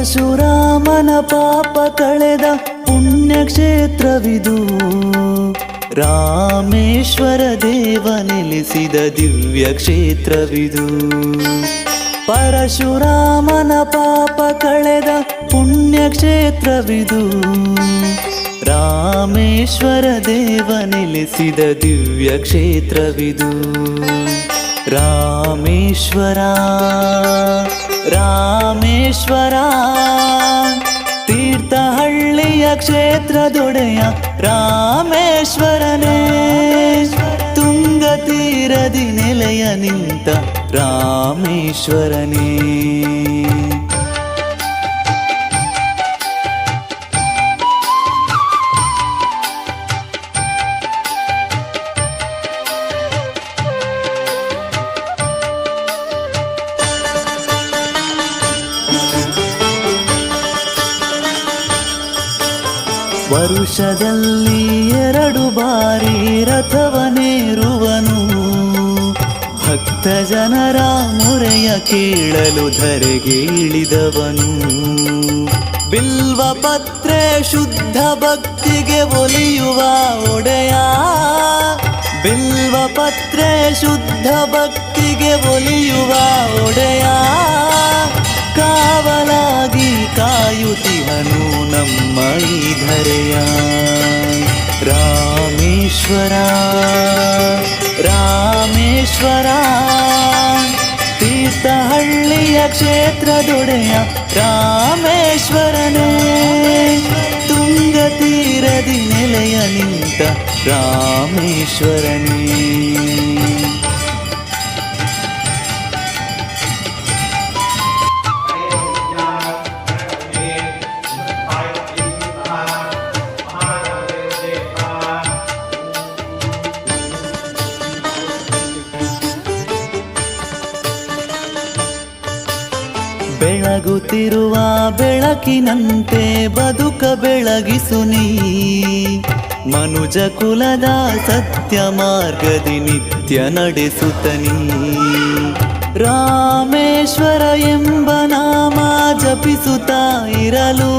ಪರಶುರಾಮನ ಪಾಪ ಕಳೆದ ಪುಣ್ಯಕ್ಷೇತ್ರವಿದು. ರಾಮೇಶ್ವರ ದೇವ ನೆಲೆಸಿದ ದಿವ್ಯ ಕ್ಷೇತ್ರವಿದು ಪರಶುರಾಮನ ಪಾಪ ಕಳೆದ ಪುಣ್ಯಕ್ಷೇತ್ರವಿದು. ರಾಮೇಶ್ವರ ದೇವ ನೆಲೆಸಿದ ದಿವ್ಯ ಕ್ಷೇತ್ರವಿದು ರಾಮೇಶ್ವರ ರಾಮೇಶ್ವರ ತೀರ್ಥಹಳ್ಳಿಯ ಕ್ಷೇತ್ರದೊಡೆಯ ರಾಮೇಶ್ವರನೇ. ತುಂಗ ತೀರದಿ ನೆಲೆಯ ನಿಂತ ರಾಮೇಶ್ವರನೇ. ವರುಷದಲ್ಲಿ ಎರಡು ಬಾರಿ ರಥವನೇರುವನು ಭಕ್ತ ಜನರ ಮೊರೆಯ ಕೇಳಲು ಧರೆಗೆ ಇಳಿದವನು. ಬಿಲ್ವ ಪತ್ರೆ ಶುದ್ಧ ಭಕ್ತಿಗೆ ಒಲಿಯುವ ಒಡೆಯ. ಬಿಲ್ವ ಪತ್ರೆ ಶುದ್ಧ ಭಕ್ತಿಗೆ ಒಲಿಯುವ ಒಡೆಯ. ಕಾವಲಾಗಿ ಕಾಯುತಿವನು ನಮ್ಮ ಈ ಧರೆಯ ರಾಮೇಶ್ವರ ರಾಮೇಶ್ವರ ತೀರ್ಥಹಳ್ಳಿಯ ಕ್ಷೇತ್ರದೊಡೆಯ ರಾಮೇಶ್ವರನೇ ತುಂಗ ತೀರದಿ ನೆಲೆಯ ನಿಂತ ರಾಮೇಶ್ವರನೇ ಬೆಳಗುತ್ತಿರುವ ಬೆಳಕಿನಂತೆ ಬದುಕ ಬೆಳಗಿಸು ನೀ. ಮನುಜ ಕುಲದ ಸತ್ಯ ಮಾರ್ಗದಿ ನಿತ್ಯ ನಡೆಸುತ್ತನೀ ರಾಮೇಶ್ವರ ಎಂಬ ನಾಮ ಜಪಿಸುತ್ತಾ ಇರಲು.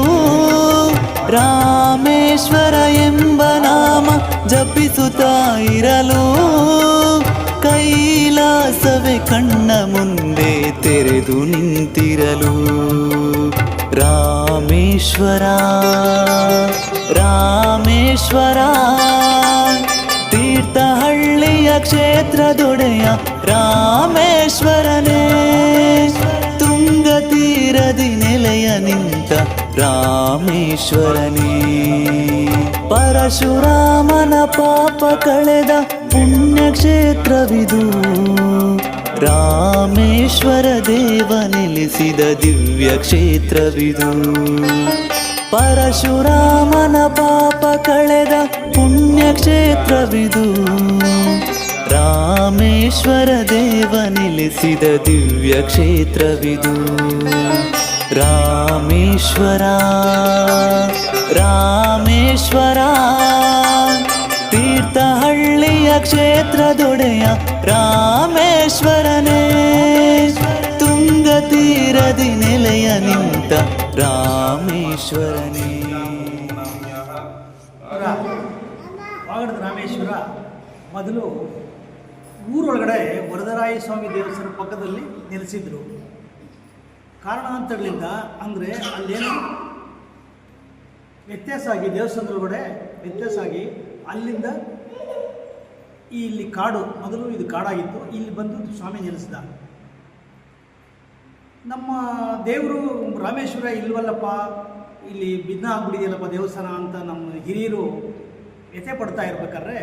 ರಾಮೇಶ್ವರ ಎಂಬ ನಾಮ ಜಪಿಸುತ್ತಾ ಇರಲು. ಕೈಲಾಸವೇ ಕಣ್ಣ ಮುಂದೆ ತೆರೆದು ನಿಂತಿರಲು. ರಾಮೇಶ್ವರ ರಾಮೇಶ್ವರ, ತೀರ್ಥಹಳ್ಳಿಯ ಕ್ಷೇತ್ರದೊಡೆಯ ರಾಮೇಶ್ವರನೇ. ತುಂಗ ತೀರದಿ ನೆಲೆಯ ನಿಂತ ರಾಮೇಶ್ವರನೇ. ಪರಶುರಾಮನ ಪಾಪ ಕಳೆದ ಪುಣ್ಯಕ್ಷೇತ್ರವಿದು ರಾಮೇಶ್ವರ ದೇವ ನೆಲೆಸಿದ ದಿವ್ಯ ಕ್ಷೇತ್ರವಿದು. ಪರಶುರಾಮನ ಪಾಪ ಕಳೆದ ಪುಣ್ಯಕ್ಷೇತ್ರವಿದು ರಾಮೇಶ್ವರ ದೇವ ನೆಲೆಸಿದ ದಿವ್ಯ ಕ್ಷೇತ್ರವಿದು. ರಾಮೇಶ್ವರ ರಾಮೇಶ್ವರ. ಕ್ಷೇತ್ರದೊಡೆಯ ರಾಮೇಶ್ವರನೇ. ತುಂಗ ತೀರದಿ ನೆಲೆಯ ನಿಂತ ರಾಮೇಶ್ವರನೇ. ರಾಮೇಶ್ವರ. ಮೊದಲು ಊರೊಳಗಡೆ ವರದರಾಯ ಸ್ವಾಮಿ ದೇವಸ್ಥಾನ ಪಕ್ಕದಲ್ಲಿ ನೆಲೆಸಿದ್ರು. ಕಾರಣಾಂತರಗಳಿಂದ ಅಂದರೆ ಅಲ್ಲೇನು ವ್ಯತ್ಯಾಸ ಆಗಿ ದೇವಸ್ಥಾನದೊಳಗಡೆ ವ್ಯತ್ಯಾಸ ಆಗಿ ಅಲ್ಲಿಂದ ಈ ಇಲ್ಲಿ ಕಾಡು, ಮೊದಲು ಇದು ಕಾಡಾಗಿತ್ತು, ಇಲ್ಲಿ ಬಂದು ಸ್ವಾಮಿ ನೆಲೆಸಿದ ನಮ್ಮ ದೇವರು ರಾಮೇಶ್ವರ ಇಲ್ವಲ್ಲಪ್ಪ, ಇಲ್ಲಿ ಬಿದ್ನ ಆಗ್ಬಿಟ್ಟಿದೆಯಲ್ಲಪ್ಪ ದೇವಸ್ಥಾನ ಅಂತ ನಮ್ಮ ಹಿರಿಯರು ವ್ಯಥೆ ಪಡ್ತಾ ಇರ್ಬೇಕಾದ್ರೆ,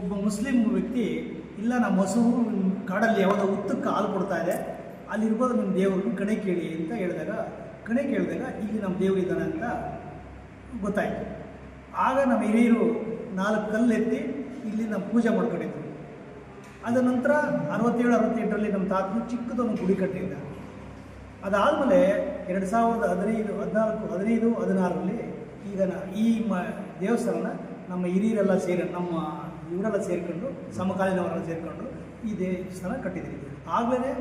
ಒಬ್ಬ ಮುಸ್ಲಿಂ ವ್ಯಕ್ತಿ, ಇಲ್ಲ ನಮ್ಮ ಹಸು ಕಾಡಲ್ಲಿ ಯಾವುದೋ ಉತ್ತಕ್ಕೆ ಹಾಲು ಕೊಡ್ತಾ ಇದೆ ಅಲ್ಲಿರ್ಬೋದು ನಿಮ್ಮ ದೇವರು, ಕಣೆ ಕೇಳಿ ಅಂತ ಹೇಳಿದಾಗ, ಕಣೆ ಕೇಳಿದಾಗ ಇಲ್ಲಿ ನಮ್ಮ ದೇವರು ಇದ್ದಾನೆ ಅಂತ ಗೊತ್ತಾಯಿತು. ಆಗ ನಮ್ಮ ಹಿರಿಯರು ನಾಲ್ಕು ಕಲ್ಲು ಎತ್ತಿ ಇಲ್ಲಿ ನಮ್ಮ ಪೂಜೆ ಮಾಡ್ಕೊಂಡಿದ್ವಿ ಅದ ನಂತರ ಅರವತ್ತೇಳು, ಅರವತ್ತೆಂಟರಲ್ಲಿ ನಮ್ಮ ತಾತನು ಚಿಕ್ಕದೊಂದು ಗುಡಿ ಕಟ್ಟಿದ್ದ. ಅದಾದಮೇಲೆ ಎರಡು ಸಾವಿರದ ಹದಿನೈದು, ಹದಿನಾಲ್ಕು, ಹದಿನೈದು, ಹದಿನಾರರಲ್ಲಿ ಈಗ ಈ ಮ ದೇವಸ್ಥಾನನ ನಮ್ಮ ಹಿರಿಯರೆಲ್ಲ ಸೇರಿ, ನಮ್ಮ ಇವರೆಲ್ಲ ಸೇರಿಕೊಂಡು, ಸಮಕಾಲೀನವರೆಲ್ಲ ಸೇರಿಕೊಂಡು ಈ ದೇವಸ್ಥಾನ ಕಟ್ಟಿದ್ದೀವಿ ಆಗಲೇ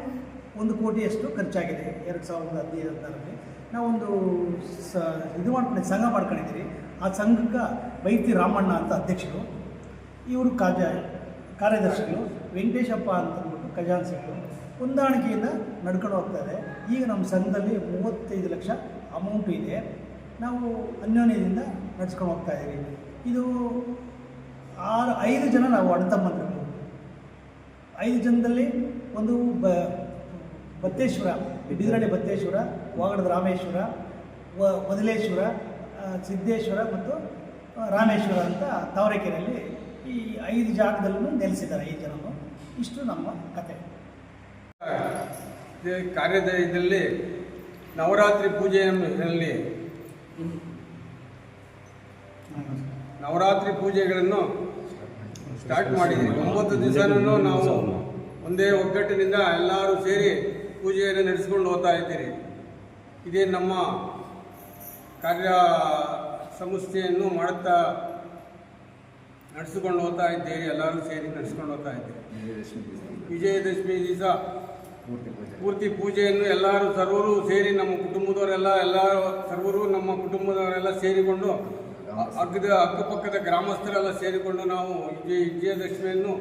ಒಂದು ಕೋಟಿಯಷ್ಟು ಖರ್ಚಾಗಿದೆ. ಎರಡು ಸಾವಿರದ ಹದಿನೈದು, ಹದಿನಾರರಲ್ಲಿ ನಾವೊಂದು ಸ ಇದು ಮಾಡ್ಕೊಂಡು ಸಂಘ ಮಾಡ್ಕೊಂಡಿದ್ದೀವಿ ಆ ಸಂಘಕ್ಕೆ ಬೈತಿ ರಾಮಣ್ಣ ಅಂತ ಅಧ್ಯಕ್ಷರು. ಇವರು ಕಾರ್ಯ ಕಾರ್ಯದರ್ಶಿಗಳು, ವೆಂಕಟೇಶಪ್ಪ ಅಂತಂದ್ಬಿಟ್ಟು ಖಜಾನ್ಸಿಗಳು ಹೊಂದಾಣಿಕೆಯಿಂದ ನಡ್ಕೊಂಡು ಹೋಗ್ತಾರೆ ಈಗ ನಮ್ಮ ಸಂಘದಲ್ಲಿ ಮೂವತ್ತೈದು ಲಕ್ಷ ಅಮೌಂಟ್ ಇದೆ. ನಾವು ಅನ್ಯೋನ್ಯದಿಂದ ನಡ್ಸ್ಕೊಂಡು ಹೋಗ್ತಾ ಇದ್ದೀವಿ ಇದು ಆರು, ಐದು ಜನ ನಾವು ಅಣ್ಣ ತಮ್ಮಂದಿರು ಐದು ಜನದಲ್ಲಿ ಒಂದು ಬ, ಬತ್ತೇಶ್ವರ ಬಿದಿರಳ್ಳಿ ಬತ್ತೇಶ್ವರ, ವಾಗಡದ ರಾಮೇಶ್ವರ, ವ ಮೊದಲೇಶ್ವರ ಸಿದ್ದೇಶ್ವರ ಮತ್ತು ರಾಮೇಶ್ವರ ಅಂತ ತಾವರೆಕೆರೆಯಲ್ಲಿ ಈ ಐದು ಜಾಗದಲ್ಲೂ ನೆಲೆಸಿದ್ದಾರೆ ಐದು ಜನರು. ಇಷ್ಟು ನಮ್ಮ ಕತೆ. ಕಾರ್ಯದಲ್ಲಿ ನವರಾತ್ರಿ ಪೂಜೆಯಲ್ಲಿ ನವರಾತ್ರಿ ಪೂಜೆಗಳನ್ನು ಸ್ಟಾರ್ಟ್ ಮಾಡಿದ್ದೀವಿ. ಒಂಬತ್ತು ದಿವಸನೂ ನಾವು ಒಂದೇ ಒಗ್ಗಟ್ಟಿನಿಂದ ಎಲ್ಲರೂ ಸೇರಿ ಪೂಜೆಯನ್ನು ನಡೆಸ್ಕೊಂಡು ಹೋಗ್ತಾ ಇದ್ದೀರಿ. ಇದೇ ನಮ್ಮ ಕಾರ್ಯ ಸಂಸ್ಥೆಯನ್ನು ಮಾಡುತ್ತಾ ನಡೆಸಿಕೊಂಡು ಹೋಗ್ತಾ ಇದ್ದೀರಿ ಎಲ್ಲರೂ ಸೇರಿ ನಡೆಸ್ಕೊಂಡು ಹೋಗ್ತಾ ಇದ್ದೀರಿ. ವಿಜಯದಶಮಿ ದಿವಸ. ಪೂರ್ತಿ ಪೂಜೆಯನ್ನು ಎಲ್ಲರೂ ಸರ್ವರು ಸೇರಿ ನಮ್ಮ ಕುಟುಂಬದವರೆಲ್ಲ ಎಲ್ಲರೂ ಸರ್ವರು ನಮ್ಮ ಕುಟುಂಬದವರೆಲ್ಲ ಸೇರಿಕೊಂಡು ಅಗ್ಗದ ಅಕ್ಕಪಕ್ಕದ ಗ್ರಾಮಸ್ಥರೆಲ್ಲ ಸೇರಿಕೊಂಡು ನಾವು ವಿಜಯ ವಿಜಯದಶಮಿಯನ್ನು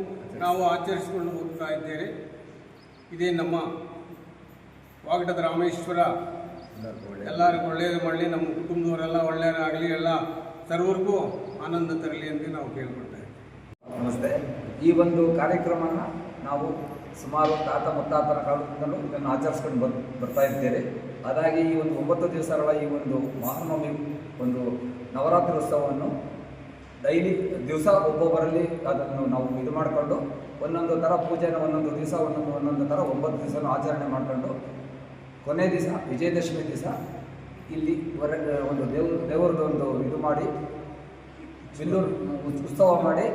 ನಾವು ಆಚರಿಸಿಕೊಂಡು ಹೋಗ್ತಾ ಇದ್ದೇವೆ. ಇದೇ ನಮ್ಮ ವಾಗಟದ ರಾಮೇಶ್ವರ. ಎಲ್ಲರಿಗೂ ಒಳ್ಳೆಯದು ಮಾಡಲಿ ನಮ್ಮ ಕುಟುಂಬದವರೆಲ್ಲ ಒಳ್ಳೆಯದಾಗಲಿ ಎಲ್ಲ ಸರ್ವರಿಗೂ ಆನಂದ ತರಲಿ ಅಂತ ನಾವು ಕೇಳ್ಕೊಳ್ತಾ ನಮಸ್ತೆ. ಈ ಒಂದು ಕಾರ್ಯಕ್ರಮನ ನಾವು ಸುಮಾರು ತಾತ ಮುತ್ತಾತರ ಕಾಲದಿಂದಲೂ ಇದನ್ನು ಆಚರಿಸ್ಕೊಂಡು ಬರ್, ಬರ್ತಾ ಇರ್ತೇವೆ. ಅದಾಗಿ ಈ ಒಂದು ಒಂಬತ್ತು ದಿವಸಗಳ ಈ ಒಂದು ಮಹಾನವಮಿ ಒಂದು ನವರಾತ್ರಿ ಉತ್ಸವವನ್ನು ಡೈಲಿ ದಿವಸ ಒಬ್ಬೊಬ್ಬರಲ್ಲಿ ಅದನ್ನು ನಾವು ಇದು ಮಾಡಿಕೊಂಡು ಒಂದೊಂದು ಥರ ಪೂಜೆನ ಒಂದೊಂದು ದಿವಸ, ಒಂದೊಂದು ಒಂದೊಂದು ಥರ ಒಂಬತ್ತು ದಿವಸನೂ ಆಚರಣೆ ಮಾಡಿಕೊಂಡು ಕೊನೆ ದಿವಸ, ವಿಜಯದಶಮಿ ದಿವಸ ಇಲ್ಲಿ ಹೊರ ಒಂದು ದೇವ್ರ, ದೇವರದ ಒಂದು ಇದು ಮಾಡಿ ಬಿಲ್ಲೂರು ಉತ್ಸವ ಮಾಡಿ,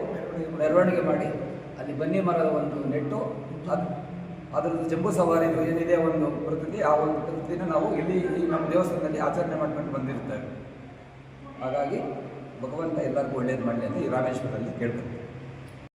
ಮೆರವಣಿಗೆ ಮಾಡಿ, ಅಲ್ಲಿ ಬನ್ನಿ ಮರದ ಒಂದು ನೆಟ್ಟು, ಅದು, ಅದರದ್ದು ಜಂಬೂ ಸವಾರಿ ಏನಿದೆ ಒಂದು ಪ್ರಕೃತಿ ಆ ಒಂದು ಪ್ರತಿನ ನಾವು ಇಲ್ಲಿ ಈ ನಮ್ಮ ದೇವಸ್ಥಾನದಲ್ಲಿ ಆಚರಣೆ ಮಾಡ್ಕೊಂಡು ಬಂದಿರ್ತೇವೆ. ಹಾಗಾಗಿ ಭಗವಂತ ಎಲ್ಲರಿಗೂ ಒಳ್ಳೇದು ಮಾಡಲಿ ಅಂತ ಈ ರಾಮೇಶ್ವರದಲ್ಲಿ ಕೇಳ್ತಾರೆ